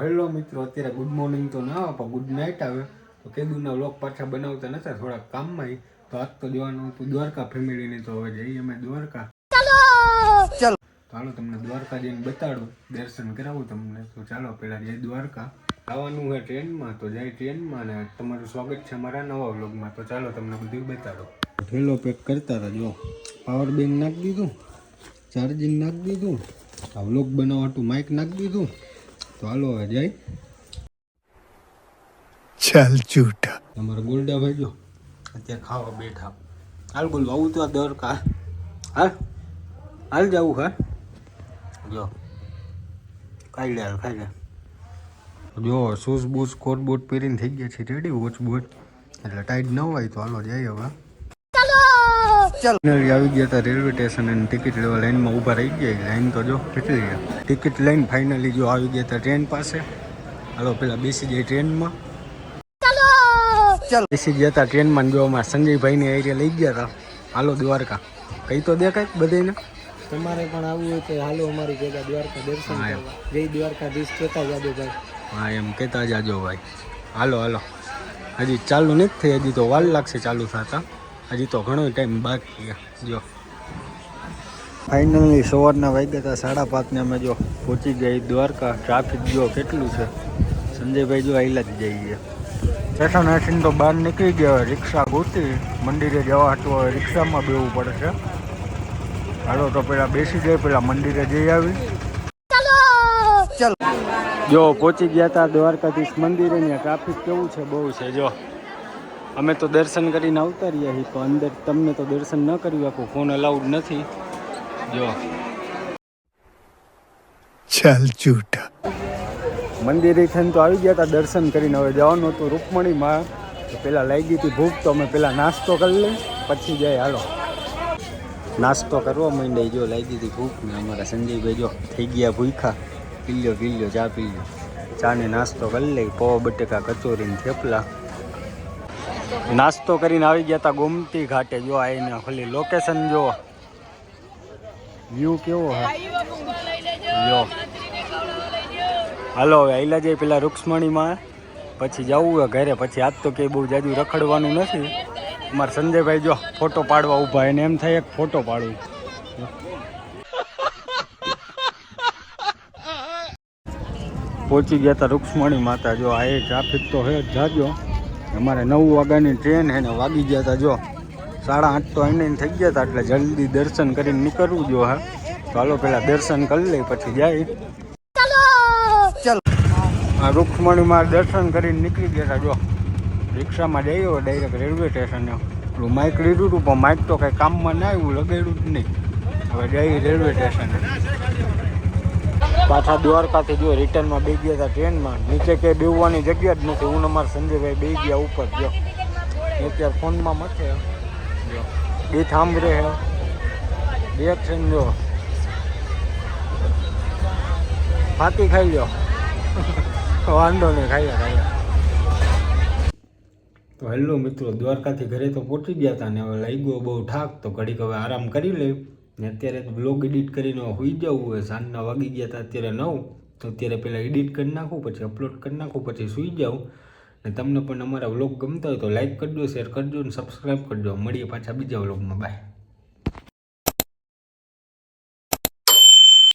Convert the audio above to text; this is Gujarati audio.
હેલો મિત્રો અત્યારે ગુડ મોર્નિંગ તો ના આવે પણ ગુડ નાઇટ આવે. તો કેદુના વ્લોગ પાછા બનાવતા નતા થોડા કામમાં તો આજ તો જવાનું હતું દ્વારકા ફેમિલીને તો હવે જઈએ અમે દ્વારકા. ચાલો! ચાલો તમને દ્વારકા જઈને બતાડું દર્શન કરાવું તમને. તો ચાલો પેલા જઈ દ્વારકા. આવવાનું હોય ટ્રેનમાં તો જાય ટ્રેનમાં ને તમારું સ્વાગત છે મારા નવા વ્લોગમાં તો ચાલો તમને બધું બતાડો. ઠેલો પેક કરતા હતા જો પાવર બેંક નાખી દીધું ચાર્જિંગ નાખી દીધું. આ વ્લોગ બનાવવા હતું માઇક નાખી દીધું. તો હાલો હવે જઈ ચાલ ચૂટા તમારા ગોલડા ભાઈ જો અત્યારે ખાવા બેઠા. હાલ બોલ આવું તો આ દર કા હા હાલ જવું હા? જો ખાઈ લે ખાઈ લે. જો શૂઝ બૂઝ કોટ બૂટ પહેરીને થઈ ગયા છે રેડી વોચ બૂટ એટલે ટાઈટ ન હોય તો હાલો જાય હવે ફાઇનલી આવી ગયા હતા રેલવે સ્ટેશન અને ટિકિટ લેવા લાઈનમાં ઊભા રહી ગયા. લાઈન તો જો કેટલી ગયા ટિકિટ લઈને ફાઇનલી જો આવી ગયા હતા ટ્રેન પાસે. હાલો પેલા બેસી જાય ટ્રેનમાં. ચાલો. બેસી ગયા હતા ટ્રેનમાં જો અમારા સંજયભાઈને એરિયા લઈ ગયા હતા. હાલો દ્વારકા. કઈ તો દેખાય બધાને તમારે પણ આવવું હોય તો હાલો અમારી ભેગા દ્વારકા દર્શન હા, એમ. કરવા. જય દ્વારકાધીશ કહેતા જાજો ભાઈ. હા એમ. કહેતા જાજો ભાઈ. હાલો હાલો. હજી ચાલુ નથી થઈ હજી તો વાર લાગશે ચાલુ થતા. હજી તો ઘણો ટાઈમ બાકી છે. જો. ફાઇનલી સવારના વાગ્યા હતા સાડા પાંચને અમે જો પહોંચી ગયા દ્વારકા. ટ્રાફિક જો કેટલું છે? સંજયભાઈ જો આઈલા જ જઈએ. સ્ટેશન આસીને તો બહાર નીકળી ગયા હોય રિક્ષા ગોતી મંદિરે જવા હતું રિક્ષામાં બેવું છે. હાલો તો પેલા બેસી જાય પેલા મંદિરે જઈ આવી. જો પહોંચી ગયા હતા દ્વારકાધીશ મંદિરે ને ટ્રાફિક કેવું છે બહુ છે જો. અમે તો દર્શન કરીને આવતા રહ્યા છીએ તો અંદર તમને તો દર્શન ન કરી આપો ફોન અલાઉડ નથી. જો. ચાલ જૂઠા. મંદિરે થઈને તો આવી ગયા હતા દર્શન કરીને હવે જવાનું હતું રૂપમણીમાં પહેલાં લાગી હતી ભૂખ તો અમે પહેલાં નાસ્તો કરી લઈ પછી જાય હાલો. નાસ્તો કરવો માંડી જો લાગી હતી ભૂખ ને અમારા સંજયભાઈ જો થઈ ગયા ભૂખા પીલ્યો પીલ્યો ચા પીલ્યો. ચાને નાસ્તો કરી લઈ પો બટેકા કચોરીને થેપલા. નાસ્તો કરીને આવી ગયા હતા ગોમતી ઘાટે. જો આવીને ખાલી લોકેશન જો. વ્યૂ કેવો જો. હાલો, હવે આઈલા જઈએ પેલા રૂક્ષ્મણીમાં. પછી જવું હોય ઘરે. પછી આજ તો કંઈ બહુ જાજુ રખડવાનું નથી. અમારા સંજયભાઈ જો ફોટો પાડવા ઊભા એને એમ થાય એક ફોટો પાડવું પહોંચી ગયા હતા રૂક્ષ્મણી માતા. જો આ એ ટ્રાફિક તો હે જાજો. અમારે નવ વાગ્યાની ટ્રેન હે ને વાગી ગયા હતા જો. સાડા આઠ તો એને થઈ ગયા હતા એટલે જલ્દી દર્શન કરીને નીકળવું જો, હા. ચાલો પેલા દર્શન કરી લઈ પછી જાય. આ રૂક્ષ્મણીમાં દર્શન કરીને નીકળી ગયા હતા જો. રિક્ષામાં જઈએ ડાયરેક્ટ રેલવે સ્ટેશને પેલું માઇક લીધું હતું પણ માઇક તો કંઈ કામમાં ના આવ્યું, લગાડ્યું જ નહીં. હવે જઈએ રેલવે સ્ટેશને પાછા દ્વારકાથી જો રિટર્નમાં બે ગયા હતા ટ્રેનમાં, નીચે કે બેવવાની જગ્યા જ નથી. હું અમારા સંજયભાઈ બે ગયા ઉપર, જો. અત્યારે ફોનમાં મથે બે થાંભરે હે બે ટ્રેન જો. ફાતી ખાઈ લો વાંધો નહીં, ખાઈએ ખાઈએ. તો હેલો મિત્રો, દ્વારકાથી ઘરે તો પહોંચી ગયા હતા ને હવે લાગ્યો બહુ ઠાક, તો ઘડીક હવે આરામ કરી લે. ને અત્યારે બ્લોગ એડિટ કરીને હોઈ જવું હોય સાંજના વાગી ગયા હતા અત્યારે નવ. તો અત્યારે પહેલાં એડિટ કરી નાખું, પછી અપલોડ કરી નાખું, પછી સૂઈ જાઉં. ને તમને પણ અમારા વ્લોગ ગમતા હોય તો લાઈક કરજો શેર કરજો ને સબસ્ક્રાઈબ કરજો મળીએ પાછા બીજા વ્લોગમાં બાય